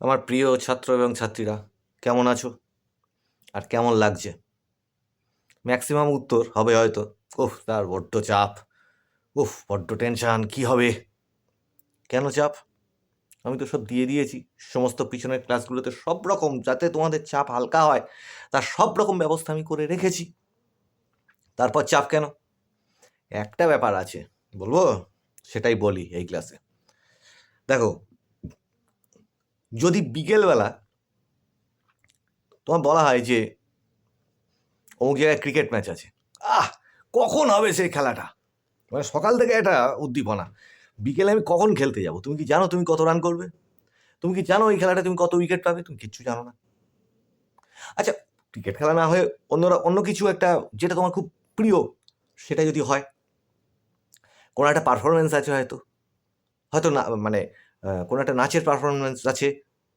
আমার প্রিয় ছাত্র এবং ছাত্রীরা, কেমন আছো? আর কেমন লাগছে? ম্যাক্সিমাম উত্তর হবে হয়তো, উফ, তার বড্ড চাপ। উফ, বড্ড টেনশান, কি হবে? কেন চাপ? আমি তো সব দিয়ে দিয়েছি। সমস্ত পিছনের ক্লাসগুলোতে সব রকম, যাতে তোমাদের চাপ হালকা হয়, তার সব রকম ব্যবস্থা আমি করে রেখেছি। তারপর চাপ কেন? একটা ব্যাপার আছে, বলব? সেটাই বলি এই ক্লাসে। দেখো যদি বিকেলবেলা তোমার বলা হয় যে অমুক জায়গায় ক্রিকেট ম্যাচ আছে, আহ, কখন হবে সেই খেলাটা? মানে সকাল থেকে এটা উদ্দীপনা। বিকেলে আমি কখন খেলতে যাব? তুমি কি জানো তুমি কত রান করবে? তুমি কি জানো এই খেলাটা তুমি কত উইকেট পাবে? তুমি কিচ্ছু জানো না। আচ্ছা ক্রিকেট খেলা না হয়ে অন্যরা, অন্য কিছু একটা যেটা তোমার খুব প্রিয়, সেটা যদি হয়? কোনো একটা পারফরমেন্স আছে হয়তো। হয়তো না মানে কোনো একটা নাচের পারফরমেন্স আছে,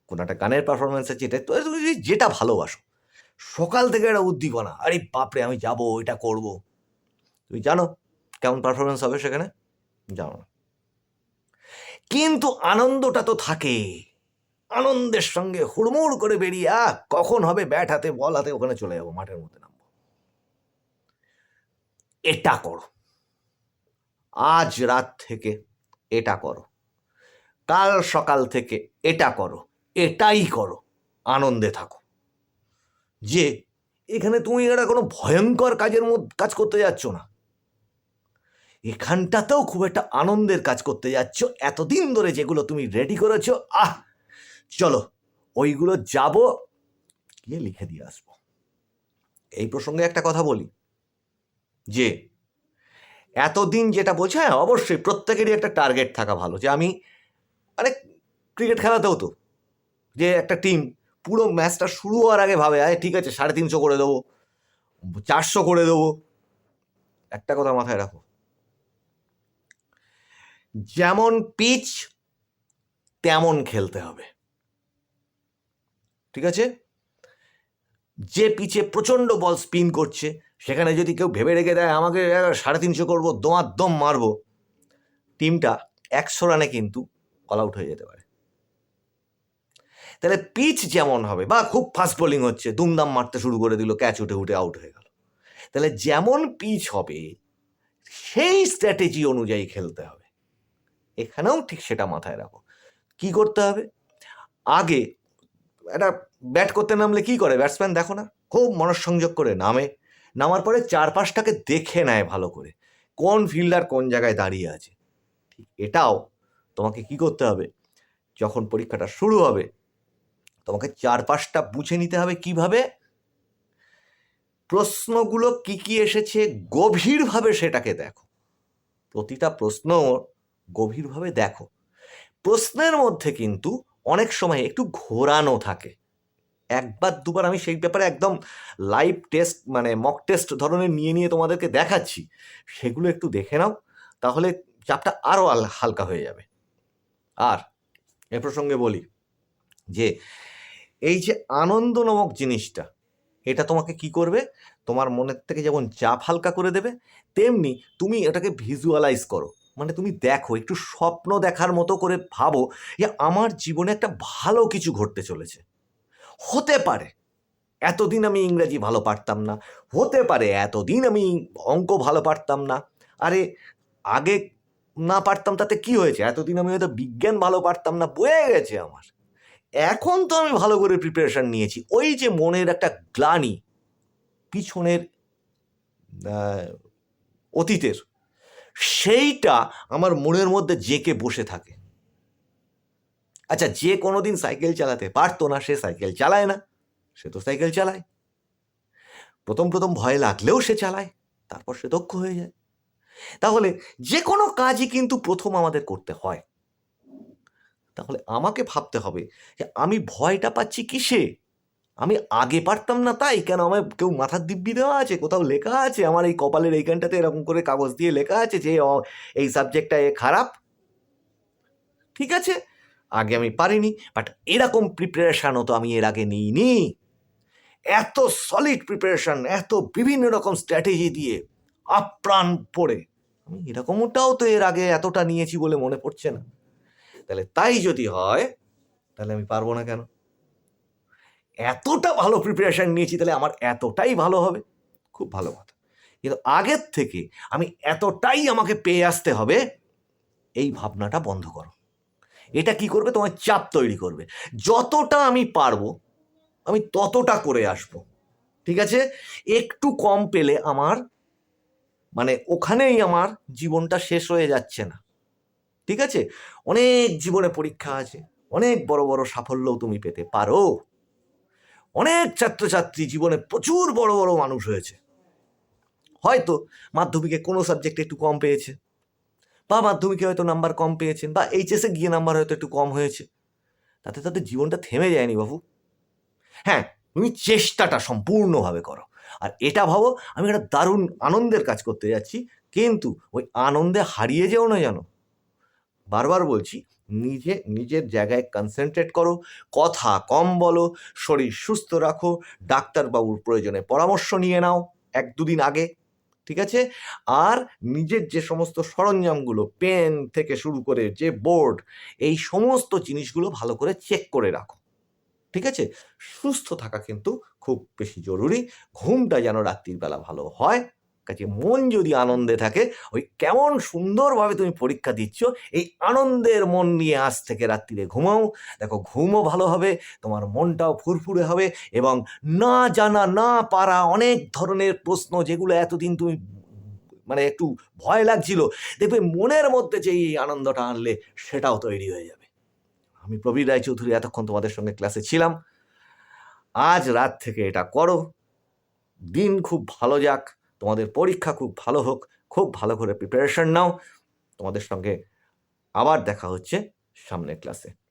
কোনো একটা গানের পারফরমেন্স আছে, এটা তো যেটা ভালোবাসো, সকাল থেকে একটা উদ্দীপনা, আরে বাপরে, আমি যাব, এটা করব। তুমি জানো কেমন পারফরমেন্স হবে সেখানে? জানো না। কিন্তু আনন্দটা তো থাকে। আনন্দের সঙ্গে হুড়মুড় করে বেরিয়ে আহ, কখন হবে ব্যাট হাতে, বল হাতে, ওখানে চলে যাব, মাঠের মধ্যে নামবো। এটা করো। আজ রাত থেকে এটা করো। কাল সকাল থেকে এটা করো, এটাই করো, আনন্দে থাকো। যে এখানে তুমি এটা কোনো ভয়ঙ্কর কাজের মধ্যে, কাজ করতে যাচ্ছ না। এখানটাতেও খুব একটা আনন্দের কাজ করতে যাচ্ছ। এতদিন ধরে যেগুলো তুমি রেডি করেছ, আহ! চলো, ওইগুলো যাব। গিয়ে লিখে দিয়ে আসব? এই প্রসঙ্গে একটা কথা বলি। যে এতদিন যেটা বলছে হ্যাঁ অবশ্যই প্রত্যেকেরই একটা টার্গেট থাকা ভালো। যে আমি আরে ক্রিকেট খেলাতেও তো, যে একটা টিম পুরো ম্যাচটা শুরু হওয়ার আগে ভাবে, আরে ঠিক আছে, সাড়ে তিনশো করে দেবো, চারশো করে দেবো। একটা কথা মাথায় রাখো, যেমন পিচ তেমন খেলতে হবে। ঠিক আছে? যে পিচে প্রচণ্ড বল স্পিন করছে, সেখানে যদি কেউ ভেবে রেখে দেয়, আমাকে সাড়ে তিনশো করব দোমার দম মারবো টিমটা একশো রানে কিন্তু অল আউট হয়ে যেতে পারে। তাহলে পিচ যেমন হবে, বা খুব ফাস্ট বোলিং হচ্ছে, দুমদাম মারতে শুরু করে দিল ক্যাচ উঠে উঠে আউট হয়ে গেল। তাহলে যেমন পিচ হবে, সেই স্ট্র্যাটেজি অনুযায়ী খেলতে হবে। এখানেও ঠিক সেটা মাথায় রাখো। কি করতে হবে? আগে একটা ব্যাট করতে নামলে কি করে? ব্যাটসম্যান দেখো না, খুব মনঃসংযোগ করে নামে। নামার পরে চারপাশটাকে দেখে নেয় ভালো করে, কোন ফিল্ডার কোন জায়গায় দাঁড়িয়ে আছে। ঠিক এটাও তোমাকে কি করতে হবে? যখন পরীক্ষাটা শুরু হবে, তোমাকে চারপাশটা বুঝে নিতে হবে কীভাবে? প্রশ্নগুলো কি কি এসেছে গভীরভাবে সেটাকে দেখো। প্রতিটা প্রশ্ন গভীরভাবে দেখো। প্রশ্নের মধ্যে কিন্তু অনেক সময় একটু ঘোরানো থাকে। একবার দুবার আমি সেই ব্যাপারে একদম লাইভ টেস্ট মানে মক টেস্ট ধরনের নিয়ে নিয়ে তোমাদেরকে দেখাচ্ছি। সেগুলো একটু দেখে নাও, তাহলে চাপটা আরও হালকা হয়ে যাবে। আর এ প্রসঙ্গে বলি যে এই যে আনন্দ নামক জিনিসটা, এটা তোমাকে কি করবে? তোমার মনের থেকে যেমন চাপ হালকা করে দেবে, তেমনি তুমি এটাকে ভিজুয়ালাইজ করো। মানে তুমি দেখো, একটু স্বপ্ন দেখার মতো করে ভাবো যে আমার জীবনে একটা ভালো কিছু ঘটতে চলেছে। হতে পারে, এতদিন আমি ইংরাজি ভালো পারতাম না। হতে পারে, এতদিন আমি অঙ্ক ভালো পারতাম না। আরে, আগে না পারতাম, তাতে কি হয়েছে? এতদিন আমি হয়তো বিজ্ঞান ভালো পারতাম না, বয়ে গেছে আমার। এখন তো আমি ভালো করে প্রিপারেশান নিয়েছি। ওই যে মনের একটা গ্লানি পিছনের অতীতের, সেইটা আমার মনের মধ্যে জেকে বসে থাকে। আচ্ছা যে কোনো দিন সাইকেল চালাতে পারতো না, সে সাইকেল চালায় না। সে তো সাইকেল চালায়। প্রথম প্রথম ভয় লাগলেও সে চালায়, তারপর সে দক্ষ হয়ে যায়। তাহলে যে কোনো কাজই কিন্তু প্রথম আমাদের করতে হয়। তাহলে আমাকে ভাবতে হবে যে আমি ভয়টা পাচ্ছি কিসে? আমি আগে পারতাম না তাই? কেন আমার কেউ মাথার দিব্যি দেওয়া আছে? কোথাও লেখা আছে? আমার এই কপালের এইখানটাতে এরকম করে কাগজ দিয়ে লেখা আছে যে এই সাবজেক্টটা এ খারাপ? ঠিক আছে, আগে আমি পারিনি বাট এরকম প্রিপারেশানও তো আমি এর আগে নিইনি। এত সলিড প্রিপারেশান এত বিভিন্ন রকম স্ট্র্যাটেজি দিয়ে আপ্রাণ পড়ে। আমি এরকমটাও তো এর আগে এতটা নিয়েছি বলে মনে পড়ছে না। তাহলে তাই যদি হয়, তাহলে আমি পারব না কেন? এতটা ভালো প্রিপারেশান নিয়েছি, তাহলে আমার এতটাই ভালো হবে। খুব ভালো কথা। কিন্তু আগের থেকে আমি এতটাই আমাকে পেয়ে আসতে হবে, এই ভাবনাটা বন্ধ করো। এটা কি করবে? তোমার চাপ তৈরি করবে। যতটা আমি পারব, আমি ততটা করে আসব। ঠিক আছে? একটু কম পেলে আমার মানে ওখানেই আমার জীবনটা শেষ হয়ে যাচ্ছে না। ঠিক আছে? অনেক জীবনে পরীক্ষা আছে, অনেক বড় বড় সাফল্যও তুমি পেতে পারো। অনেক ছাত্রছাত্রী জীবনে প্রচুর বড় বড় মানুষ হয়েছে। হয়তো মাধ্যমিকে কোনো সাবজেক্টে একটু কম পেয়েছে, বা মাধ্যমিকে হয়তো নাম্বার কম পেয়েছেন বা এইচএসে গিয়ে নাম্বার হয়তো একটু কম হয়েছে। তাতে তাদের জীবনটা থেমে যায়নি বাবু। হ্যাঁ তুমি চেষ্টাটা সম্পূর্ণভাবে করো। আর এটা ভাবো, আমি একটা দারুণ আনন্দের কাজ করতে যাচ্ছি, কিন্তু ওই আনন্দে হারিয়ে যেও না জানো বারবার বলছি, নিজে, নিজের জায়গায় কনসেন্ট্রেট করো, কথা কম বলো, শরীর সুস্থ রাখো, ডাক্তারবাবুর প্রয়োজনে পরামর্শ নিয়ে নাও, এক দুদিন আগে, ঠিক আছে? আর নিজের যে সমস্ত সরঞ্জামগুলো পেন থেকে শুরু করে যে বোর্ড এই সমস্ত জিনিসগুলো ভালো করে চেক করে রাখো। ঠিক আছে? সুস্থ থাকা কিন্তু খুব বেশি জরুরি। ঘুমটা যেন রাত্রির বেলা ভালো হয়। কাজে মন যদি আনন্দে থাকে, ওই কেমন সুন্দরভাবে তুমি পরীক্ষা দিচ্ছ, এই আনন্দের মন নিয়ে আজ থেকে রাত্রিরে ঘুমাও। দেখো, ঘুমও ভালো হবে, তোমার মনটাও ফুরফুরে হবে এবং না জানা, না পারা অনেক ধরনের প্রশ্ন যেগুলো এতদিন তুমি মানে একটু ভয় লাগছিল, দেখবে মনের মধ্যে যে এই আনন্দটা আনলে সেটাও তৈরি হয়ে যাবে। আমি প্রবীর রায়চৌধুরী এতক্ষণ তোমাদের সঙ্গে ক্লাসে ছিলাম। আজ রাত থেকে এটা করো। দিন খুব ভালো যাক, তোমাদের পরীক্ষা খুব ভালো হোক, খুব ভালো করে প্রিপারেশন নাও। তোমাদের সঙ্গে আবার দেখা হচ্ছে সামনের ক্লাসে।